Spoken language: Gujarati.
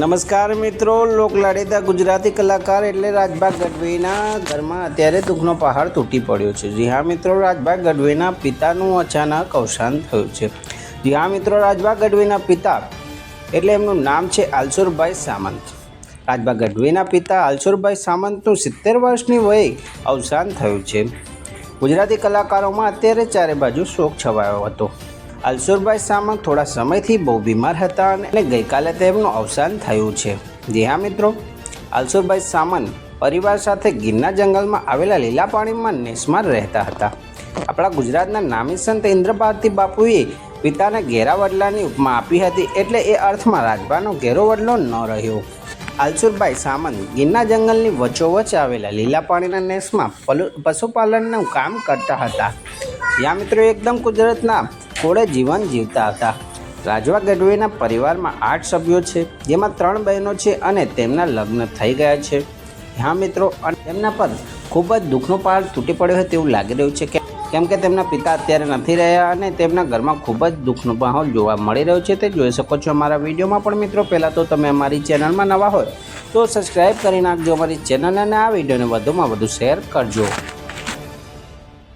નમસ્કાર મિત્રો લોકલાડીતા ગુજરાતી કલાકાર એટલે રાજભાગ ગઢવીના ઘરમાં અત્યારે દુઃખનો પહાડ તૂટી પડ્યો છે. જી હા મિત્રો રાજભાગ ગઢવીના પિતાનું અચાનક અવસાન થયું છે. જી હા મિત્રો રાજભાગ ગઢવીના પિતા એટલે એમનું નામ છે આલસુરભાઈ સામંત. રાજભાગ ગઢવીના પિતા આલસુરભાઈ સામંતનું સિત્તેર વર્ષની વયે અવસાન થયું છે. ગુજરાતી કલાકારોમાં અત્યારે ચારે બાજુ શોક છવાયો હતો. અલસુરભાઈ સામંત થોડા સમયથી બહુ બીમાર હતા અને ગઈકાલે તેમનું અવસાન થયું છે. જી હા, મિત્રો. અલસુરભાઈ સામંત પરિવાર સાથે ગીરના જંગલમાં આવેલા લીલા પાણીમાં નેસમાર રહેતા હતા. આપણા ગુજરાતના નામી સંત ઇન્દ્રભારતી બાપુએ પિતાને ઘેરા વડલાની ઉપમા આપી હતી એટલે એ અર્થમાં રાજભાનો ઘેરો વડલો ન રહ્યો. આલસુરભાઈ સામંત ગીરના જંગલની વચોવચ આવેલા લીલા પાણીના નેસમાં પલુ- પશુપાલનનું કામ કરતા હતા. જ્યાં મિત્રો, એકદમ કુદરતના ખોળે જીવન જીવતા હતા. રાજવા ગઢવીના પરિવારમાં આઠ સભ્યો છે, જેમાં ત્રણ બહેનો છે અને તેમના લગ્ન થઈ ગયા છે. હા મિત્રો, અને તેમના પર ખૂબ જ દુઃખનો પાર તૂટી પડ્યો હોય તેવું લાગી રહ્યું છે કે કેમ કે તેમના પિતા અત્યારે નથી રહ્યા અને તેમના ઘરમાં ખૂબ જ દુઃખનો માહોલ જોવા મળી રહ્યો છે. તે જોઈ શકો છો અમારા વિડીયોમાં પણ મિત્રો, પહેલાં તો તમે અમારી ચેનલમાં નવા હોય તો સબસ્ક્રાઈબ કરી નાખજો, અમારી ચેનલ અને આ વિડીયોને વધુમાં વધુ શેર કરજો.